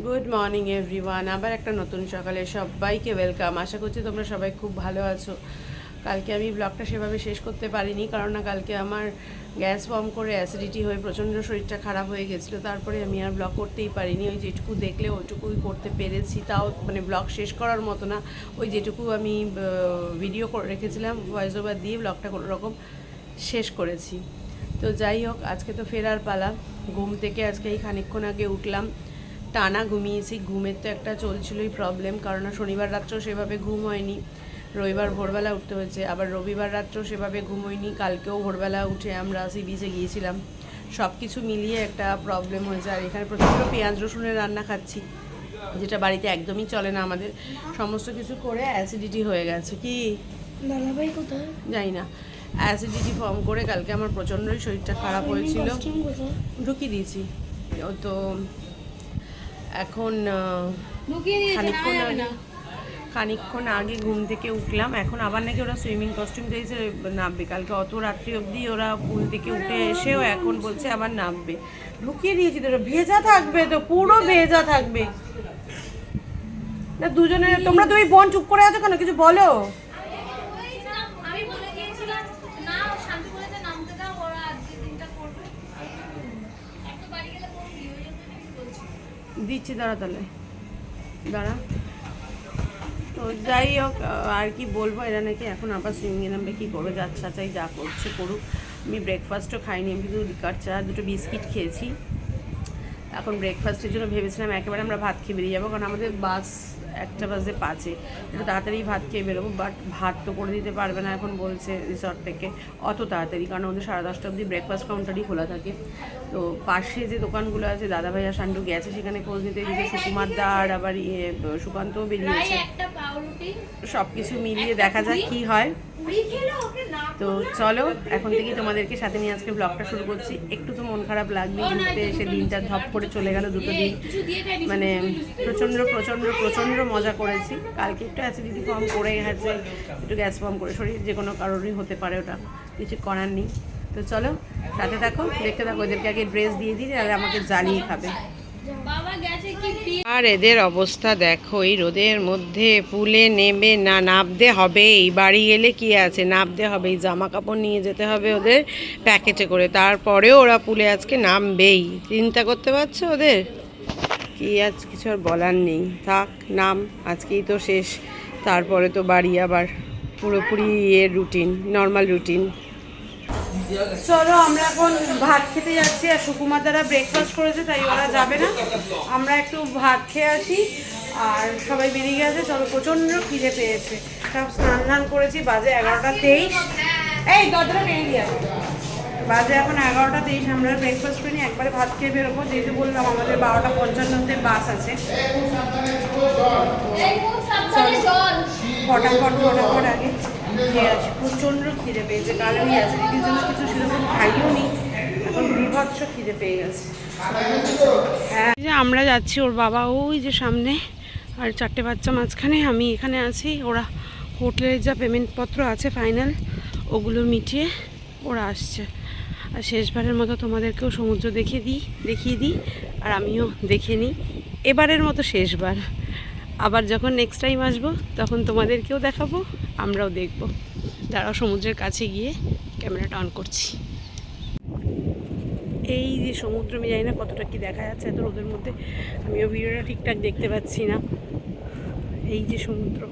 Good morning everyone আবার একটা নতুন সকালে সবাইকে ওয়েলকাম আশা করছি তোমরা সবাই খুব ভালো আছো। কালকে আমি ব্লগটা সেভাবে শেষ করতে পারিনি, কারণ না কালকে আমার গ্যাস ফর্ম করে অ্যাসিডিটি হয়ে প্রচণ্ড শরীরটা খারাপ হয়ে গেছিল। তারপরে আমি আর ব্লগ করতেই পারিনি। ওই যেটুকু দেখলে ওইটুকুই করতে পেরেছি। তাও মানে ব্লগ শেষ করার মতো না। ওই যেটুকু আমি ভিডিও করে রেখেছিলাম ভয়েস ওভার দিয়ে ব্লগটা কোনো রকম শেষ করেছি। তো যাই হোক, আজকে তো ফেরার পালা। ঘুম থেকে আজকে এই খানিকক্ষণ আগে উঠলাম। টানা ঘুমিয়েছি ঘুমের তো একটা চলছিলই প্রবলেম কারণ শনিবার রাত্রেও সেভাবে ঘুম হয়নি। রবিবার ভোরবেলা উঠতে হয়েছে আবার রবিবার রাত্রেও সেভাবে ঘুম হয়নি কালকেও ভোরবেলা উঠে আমরা সি বিচে গিয়েছিলাম। সব কিছু মিলিয়ে একটা প্রবলেম হয়েছে আর এখানে প্রচণ্ড পেঁয়াজ রসুনের রান্না খাচ্ছি যেটা বাড়িতে একদমই চলে না আমাদের। সমস্ত কিছু করে অ্যাসিডিটি হয়ে গেছে কি? দাদাভাই কোথায়? জানি না। অ্যাসিডিটি ফর্ম করে কালকে আমার প্রচণ্ডই শরীরটা খারাপ হয়েছিল। ঢুকিয়ে দিয়েছি। ও তো এখন খানিকক্ষণ আগে ঘুম থেকে উঠলাম। এখন আবার নাকি ওরা সুইমিং কস্টিউম চাইছে। নামবে কালকে অত রাত্রি অবধি ওরা পুল থেকে উঠে এসেও এখন বলছে আবার নামবে। ঢুকিয়ে দিয়েছি তো ভেজা থাকবে তো পুরো ভেজা। থাকবে। না দুজনে তোমরা দুই বোন চুপ করে আছো কেন? কিছু বলো আমি বলে দিয়েছিলাম না শান্তি বলেছে নামতে দাও ওরা আজকে দিনটা করবে একটা বাড়ি গেলে করবি ওই জন্য আমি বলছি দিচ্ছি, দাঁড়া তাহলে। দাঁড়া। তো যাই হোক আর কি বলব, এরা নাকি এখন আবার সুইমিংয়ে নামবে কী করবে যাচ্ছা চাই যা করছে করুক। আমি ব্রেকফাস্টও খাইনি, আমি শুধু লিকার চা, দুটো বিস্কিট খেয়েছি। এখন ব্রেকফাস্টের জন্য ভেবেছিলাম একেবারে আমরা ভাত খেয়ে বেরিয়ে যাব, কারণ আমাদের বাস একটা বাজে পাঁচে। একটু তাড়াতাড়ি ভাত খেয়ে বেরোবো বাট ভাত তো করে দিতে পারবে না এখন বলছে রিসর্ট থেকে। অত তাড়াতাড়ি কারণ ওদের সাড়ে দশটা অবধি ব্রেকফাস্ট কাউন্টারই খোলা থাকে। তো পাশে যে দোকানগুলো আছে দাদা ভাইয়া সান্ডু গেছে সেখানে খোঁজ নিতে এদিকে সুকুমার দা আর আবার ইয়ে সুকান্তও বেরিয়েছে। সব কিছু মিলিয়ে দেখা যাক কি হয়। তো চলো এখন থেকেই তোমাদেরকে সাথে নিয়ে আজকে ব্লগটা শুরু করছি। একটু তো মন খারাপ লাগবে ঘুরতে এসে দিনটা ধপ করে চলে গেল দুটো দিন। মানে প্রচণ্ড প্রচণ্ড প্রচণ্ড মজা করেছি। কালকে একটু অ্যাসিডিটি ফর্ম করে গেছে একটু গ্যাস ফর্ম করে শরীর যে কোনো কারোরই হতে পারে ওটা কিছু করার নেই। তো চলো সাথে থাকো দেখতে থাকো ওদেরকে আগে ড্রেস দিয়ে দিই তাহলে আমাকে জ্বালিয়ে খাবে। বাবা গেছে কি বিয়ে আর এদের অবস্থা দেখো এই রোদের মধ্যে পুলে নেমে না নাবতে হবেই বাড়ি গেলে কি আছে? নাবতে হবে এই জামা কাপড় নিয়ে যেতে হবে ওদের প্যাকেটে করে। তারপরেও ওরা পুলে আজকে নামবেই। চিন্তা করতে পারছ ওদের? কি আজ কিছু আর বলার নেই। থাক, নাম, আজকেই তো শেষ। তারপরে তো বাড়ি আবার পুরোপুরি এর রুটিন নর্মাল রুটিন চলো, আমরা এখন ভাত খেতে যাচ্ছি আর সুকুমার দ্বারা ব্রেকফাস্ট করেছে, তাই ওরা যাবে না। আমরা একটু ভাত খেয়ে আসি আর সবাই বেরিয়ে গেছে। চলো, প্রচণ্ড খিদে পেয়েছে। সব স্নান ধান করেছি, বাজে এগারোটা তেইশ। এই, দরজাটা বেরিয়ে দিয়ে। বাজে এখন এগারোটা তেইশ আমরা ব্রেকফাস্ট করিনি একবারে ভাত খেয়ে বেরোবো। যেহেতু বললাম আমাদের বারোটা পঞ্চান্নতে বাস আছে। ফটাফট ফটাফট আগে খেয়ে আসি। প্রচণ্ড খিদে পেয়েছে। কাল আমি অ্যাসিডিটির জন্য কিছু সেরকম খাইও নি। এখন বিভৎস খিদে পেয়ে গেছে। হ্যাঁ। যে আমরা যাচ্ছি ওর বাবা ওই যে সামনে আর চারটে বাচ্চা মাঝখানে। আমি এখানে আছি। ওরা হোটেলের যা পেমেন্টপত্র আছে ফাইনাল ওগুলো মিটিয়ে ওরা আসছে। আর শেষবারের মতো তোমাদেরকেও সমুদ্র দেখিয়ে দিই দেখিয়ে দিই, আর আমিও দেখে নিই। এবারের মতো শেষবার। আবার যখন নেক্সট টাইম আসব, তখন তোমাদেরকেও দেখাবো, আমরাও দেখব। দাঁড়াও, সমুদ্রের কাছে গিয়ে ক্যামেরাটা অন করছি। এই যে সমুদ্র, আমি জানি না কতটা কি দেখা যাচ্ছে এত রোদের মধ্যে। আমিও ভিডিওটা ঠিকঠাক দেখতে পাচ্ছি না। এই যে সমুদ্র।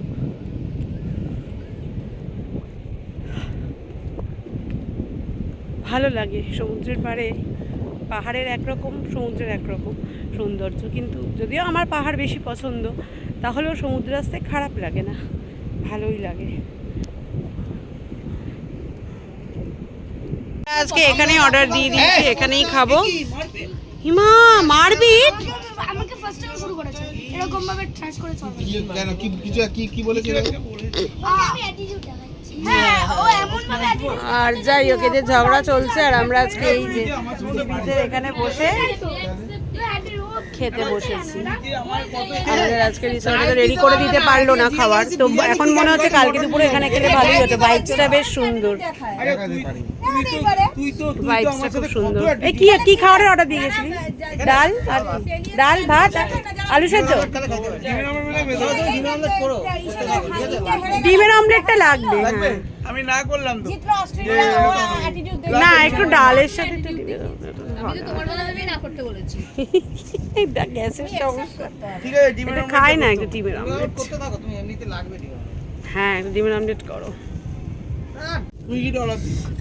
ভালো লাগে। সমুদ্রের পাড়ে পাহাড়ের একরকম সমুদ্রের একরকম সৌন্দর্য। কিন্তু যদিও আমার পাহাড় বেশি পছন্দ তাহলেও সমুদ্র আসতে খারাপ লাগে না। ভালোই লাগে। আজকে এখানেই অর্ডার দিয়ে দিয়েছি এখানেই খাব। হিমা মারপিট! আমাকে ফার্স্ট টাইম শুরু করেছে। এরকম ভাবে ট্রাশ করে চলবে কি কেন কি কিছু কি কি আমি অ্যাটিটিউড হ্যাঁ ও এমন ভাবে attitude আর যাই ওকে যে ঝগড়া চলছে আর আমরা আজকে এই যে এখানে বসে খেতে বসেছি আমাদের আজকে রিসর্টে রেডি করে দিতে পারল না খাবার তো এখন মনে হচ্ছে কালকে দুপুরে এখানে খেলে ভালোই হতো বাইকটা বেশ সুন্দর বাইকটা খুব সুন্দর এই কি কি খাবারের অর্ডার দিয়ে গেছিলি ডাল আর ডাল ভাত আলু সেদ্ধ ডিমের অমলেটটা লাগবে হ্যাঁ আমি না করলাম তো না একটু ডালের সাথে একটু ভেবেই না গ্যাসের সমস্যা। এটা একটু ডিমের। হ্যাঁ একটু ডিমের অমলেট করো।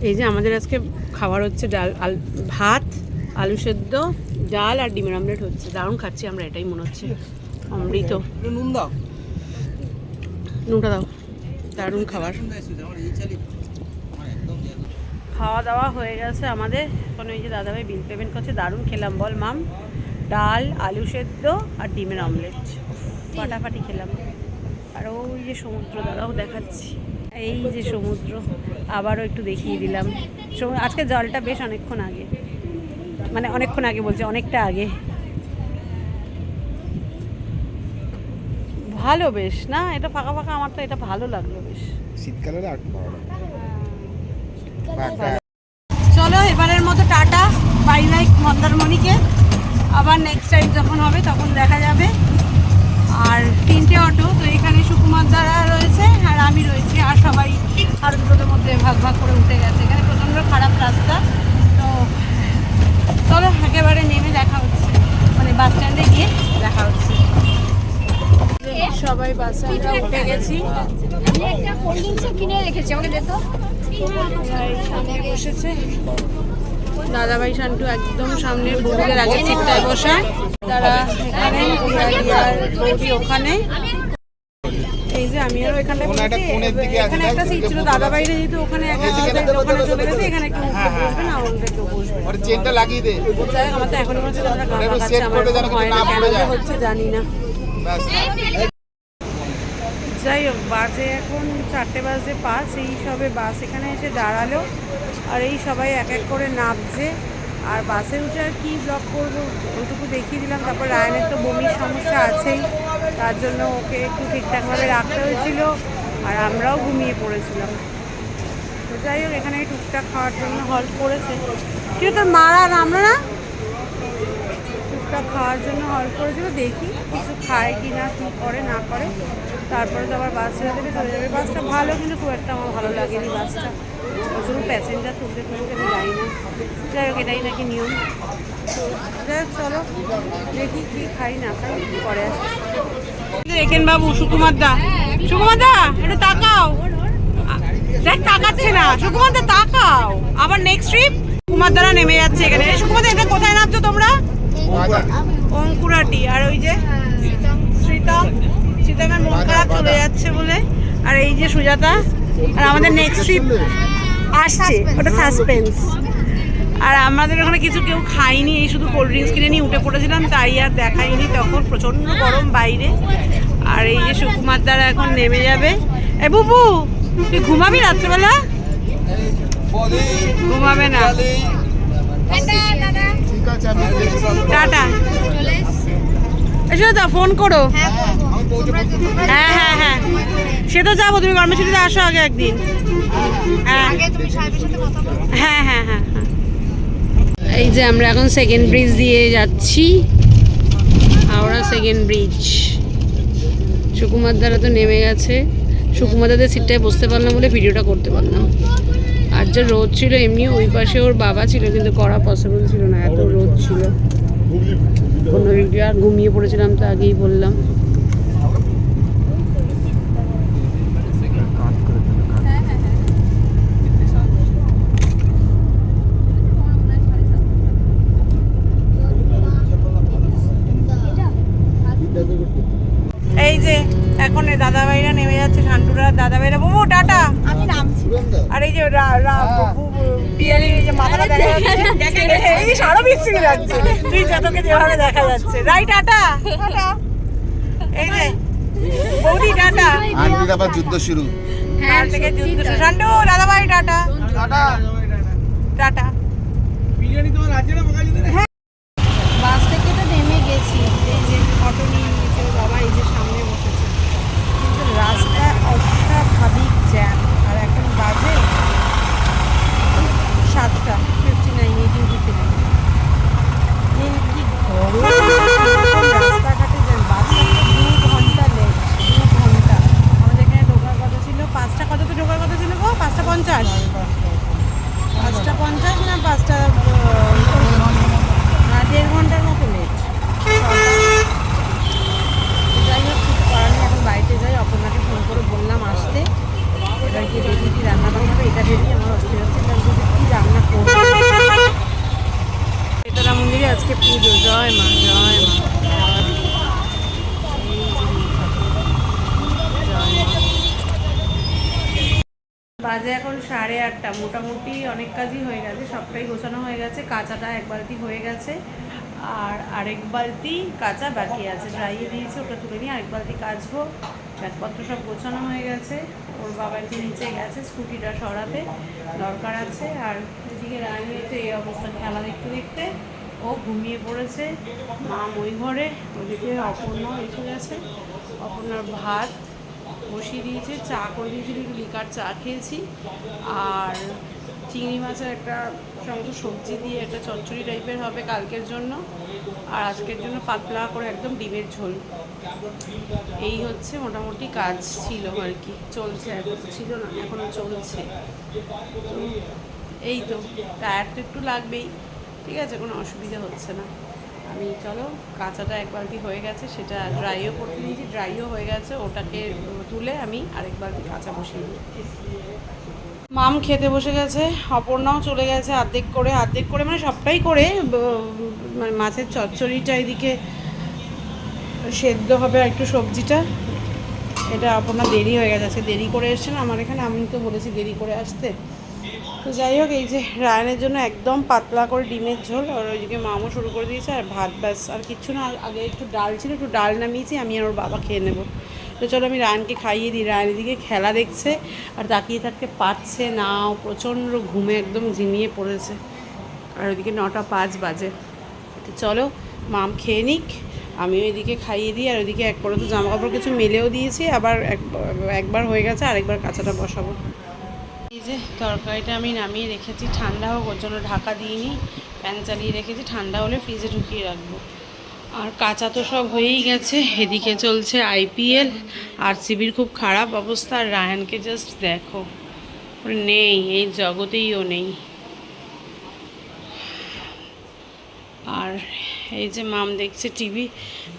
এই যে আমাদের আজকে খাবার হচ্ছে ডাল আল ভাত আলু সেদ্ধ ডাল আর ডিমের অমলেট হচ্ছে। দারুণ খাচ্ছি আমরা এটাই মনে হচ্ছে। অমৃত। নুন দাও। নুনটা দাও। দারুণ খাবার নুন দাও, সুজি, আমার এই চালি আমার একদম ইয়ে না। খাওয়া দাওয়া হয়ে গেছে আমাদের। এখন ওই যে দাদাভাই বিল পেমেন্ট করছে দারুণ খেলাম বল মাম। ডাল আলু সেদ্ধ আর ডিমের অমলেট ফাটাফাটি খেলাম। আর ওই যে সমুদ্র দাদাও দেখাচ্ছি। এই যে সমুদ্র আবারও একটু দেখিয়ে দিলাম। আজকে জলটা বেশ অনেকক্ষণ আগে। মানে অনেকক্ষণ আগে বলছে অনেকটা আগে। ভালো বেশ না? এটা ফাঁকা ফাঁকা আমার তো এটা ভালো লাগল বেশ। শীতকালে আর ভালো চলো এবারের মতো টাটা বাই বাই মন্দারমণিকে। আবার নেক্সট টাইম যখন হবে তখন দেখা যাবে। আর তিনটে অটো তো এখানে সুকুমার দ্বারা রয়েছে আর আমি রয়েছি আর সবাই আর দুটোর মধ্যে ভাগ ভাগ করে উঠে গেছে। এখানে প্রচণ্ড খারাপ রাস্তা। তো চলো একেবারে নেমে দেখা হচ্ছে। মানে বাস স্ট্যান্ডে গিয়ে দেখা হচ্ছে। সবাই বাসে আমরা উঠে গেছি। আমি একটা কোল্ড ড্রিঙ্কস কিনে রেখেছি আমাকে দে তো। সামনে বসেছে দাদাভাই শান্টু একদম সামনে বৌদিদের আগে সিটটায় বসা। তারা এখানে বৌদি ওখানে। এই যে আমি এখানে একটা সিট ছিল দাদা বাইরে যেহেতু ওখানে একা আমাদের ওখানে চলে গেছে এখানে কেউ বসবে না আমাদের কেউ বসবে না। চেনটা লাগিয়ে দে। আমার তো এখনও মনে হচ্ছে আমার হয় জানি না। বাজে এখন, চারটে বাজে পাঁচ, এই সবে বাস এখানে এসে দাঁড়াল। আর এই সবাই এক এক করে নামছে। আর বাসে উঠে আর কী ব্লগ করব, ওইটুকু দেখিয়ে দিলাম। তারপর রায়নের তো বমির সমস্যা আছেই, তার জন্য ওকে একটু ঠিকঠাকভাবে রাখতে হয়েছিল। আর আমরাও ঘুমিয়ে পড়েছিলাম। তো যাই হোক, এখানে টুকটাক খাওয়ার জন্য হল্ট করেছে। কিন্তু তোর মারা আমরা না? টুকটাক খাওয়ার জন্য হল্ট করেছিল দেখি কিছু খায় কি না, কী করে, না করে। তারপরে তো আবার বাস ছেড়ে দেবে, চলে যাবে। বাসটা ভালো কিন্তু খুব একটা আমার ভালো লাগেনি বাসটা। শুধু প্যাসেঞ্জার তুলতে তুলতে আমি যাই না। যাই হোক, এটাই নাকি নিয়ম। তো চলো, দেখি কি খাই, না খাই, পরে আসি। দেখেন বাবু, সুকুমার দা। সুকুমার দা, একটু তাকাও। দেখ, তাকাচ্ছে না। সুকুমার দা, তাকাও। আবার নেক্সট ট্রিপ কুমার দ্বারা নেমে যাচ্ছে এখানে। সুকুমার এটা কোথায় নামছো তোমরা? অঙ্কুরাটি আর ওই যে শ্রীতম শ্রীতমের মন খারাপ চলে যাচ্ছে বলে। আর এই যে সুজাতা আর আমাদের নেক্সট ট্রিপ আসছে ওটা সাসপেন্স আর আমাদের ওখানে কিছু কেউ খাইনি এই শুধু কোল্ড ড্রিঙ্কস কিনে নিয়ে উঠে পড়েছিলাম তাই আর দেখাইনি তখন। প্রচণ্ড গরম বাইরে। আর এই যে সুকুমার দ্বারা এখন নেমে যাবে। এ বুবু তুই ঘুমাবি রাত্রেবেলা? ঘুমাবে না। ঠিক আছে আমি। টাটা। চলে এসো দা ফোন করো। হ্যাঁ হ্যাঁ হ্যাঁ। সে তো যাব তুমি গরমের ছুটিতে আসো আগে একদিন। হ্যাঁ। হ্যাঁ হ্যাঁ হ্যাঁ হ্যাঁ। এই যে আমরা এখন সেকেন্ড ব্রিজ দিয়ে যাচ্ছি। হাওড়া সেকেন্ড ব্রিজ সুকুমার দ্বারা তো নেমে গেছে। সুকুমার দাদের সিটটায় বসতে পারলাম বলে ভিডিওটা করতে পারলাম। আর যা রোদ ছিল, এমনি ওই পাশে ওর বাবা ছিল, কিন্তু করা পসিবল ছিল না, এত রোদ ছিল। আর ঘুমিয়ে পড়েছিলাম তো আগেই বললাম। এই যে, এখন দাদা ভাইরা নেমে যাচ্ছে শান্তুরা দাদাভাইরা। বুবু, টাটা। আর এই যে রা- রা- বু- বু- পিয়ালির যে মাথাটা দেখা যাচ্ছে। এই সারা বিচ্ছিরি লাগছে। তুই যতকে যেভাবে দেখা যাচ্ছে। রাই টাটা। এই যে বৌদি টাটা। আন্টির আবার যুদ্ধ শুরু। কাল থেকে যুদ্ধ শুরু। শান্টু দাদাভাই টাটা। টাটা। টাটা। বিরিয়ানি তোমার আছে না বাবা যদি বাস থেকে তো নেমে গেছি এই যে অটো নিয়ে নিয়েছে ওর বাবা এই যে সামনে বসেছে কিন্তু রাস্তায় অস্বাভাবিক জ্যাম আর এখন বাজে সাতটা fifty nine eighteen fifty nine এই কি গরম রাস্তাঘাটে জ্যাম বাজে এখন সাড়ে আটটা। মোটামুটি অনেক কাজই হয়ে গেছে, সবটাই গোছানো হয়ে গেছে, কাঁচাটা এক বালতি হয়ে গেছে। আর আরেক বালতি কাঁচা বাকি আছে, ড্রাইয়ে দিয়েছে, ওটা তুলে নিয়ে আরেক বালতি কাচবো। ব্যাগপত্র সব গোছানো হয়ে গেছে, ওর বাবা একটু নিচে গেছে স্কুটিটা সরাতে, দরকার আছে। আর এদিকে রানি হয়েছে, এই অবস্থা, খেলা দেখতে দেখতে, ও ঘুমিয়ে পড়েছে। মা ওই ঘরে ওদিকে অপর্ণা এসে গেছে। অপর্ণার ভাত বসিয়ে দিয়েছে, চা করে দিয়েছিল, একটু লিকার চা খেয়েছি। আর চিংড়ি মাছের একটা সমস্ত সবজি দিয়ে একটা চচ্চড়ি টাইপের হবে কালকের জন্য। আর আজকের জন্য পাতলা করে একদম ডিমের ঝোল। এই হচ্ছে মোটামুটি কাজ ছিল আর কি। চলছে এখন, ছিল না এখনও চলছে। এই তো, টায়ার তো একটু লাগবেই। ঠিক আছে, কোনো অসুবিধা হচ্ছে না। আমি, চলো, কাঁচাটা এক বালতি হয়ে গেছে, সেটা ড্রাইও করতে নিয়েছি ড্রাইও হয়ে গেছে, ওটাকে তুলে আমি আরেক বালতি কাঁচা বসিয়ে দিই। মাম খেতে বসে গেছে, অপর্ণাও চলে গেছে অর্ধেক করে অর্ধেক করে মানে সবটাই করে মানে মাছের চচ্চড়িটা এদিকে সেদ্ধ হবে আর একটু সবজিটা। এটা আপনার দেরি হয়ে গেছে দেরি করে এসছে না, আমার এখানে, আমি তো বলেছি দেরি করে আসতে। তো যাই হোক, এই যে রায়নের জন্য একদম পাতলা করে ডিমের ঝোল, আর ওইদিকে মামও শুরু করে দিয়েছে, আর ভাত ব্যাস, আর কিচ্ছু না, আগে একটু ডাল ছিল, একটু ডাল নামিয়েছি, আমি আর ওর বাবা খেয়ে নেব। তো চলো আমি রায়নকে খাইয়ে দিই। রায়ন এদিকে খেলা দেখছে আর তাকিয়ে থাকতে পারছে না। প্রচণ্ড ঘুমে একদম ঝিমিয়ে পড়েছে। আর ওইদিকে নটা পাঁচ বাজে। তো চলো, মাম খেয়ে নিক। আমি ওইদিকে খাইয়ে দিই। আর ওইদিকে এক করে তো জামা কাপড় কিছু মেলেও দিয়েছি। আবার এক- একবার হয়ে গেছে, আরেকবার কাঁচাটা বসাবো। এই যে তরকারিটা আমি নামিয়ে রেখেছি। ঠান্ডা হোক, ওর জন্য ঢাকা দিইনি। ফ্যান চালিয়ে রেখেছি। ঠান্ডা হলে ফ্রিজে ঢুকিয়ে রাখব। আর কাঁচা তো সব হয়েই গেছে। এদিকে চলছে আইপিএল আর সিবির খুব খারাপ অবস্থা। আর রায়ানকে জাস্ট দেখো। নেই, এই জগতেই ও নেই। আর এই যে মাম দেখছে টিভি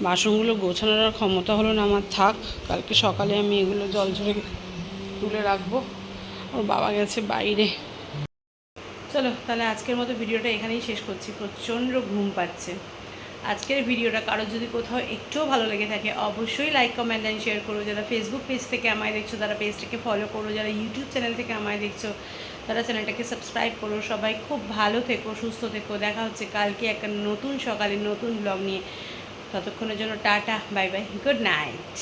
বাসনগুলো গোছানোর ক্ষমতা হলো না আমার। থাক, কালকে সকালে আমি এগুলো জল ঝরে তুলে রাখব। ওর বাবা গেছে বাইরে। চলো, তাহলে আজকের মতো ভিডিওটা এখানেই শেষ করছি। প্রচণ্ড ঘুম পাচ্ছে। আজকের ভিডিওটা কারও যদি কোথাও একটুও ভালো লেগে থাকে, অবশ্যই লাইক কমেন্ট অ্যান্ড শেয়ার করো। যারা ফেসবুক পেজ থেকে আমায় দেখছ তারা পেজটাকে ফলো করো, যারা ইউটিউব চ্যানেল থেকে আমায় দেখছ, তারা চ্যানেলটাকে সাবস্ক্রাইব করো। সবাই খুব ভালো থেকো, সুস্থ থেকো। দেখা হচ্ছে কালকে একটা নতুন সকালে নতুন ব্লগ নিয়ে। ততক্ষণের জন্য tata bye bye good night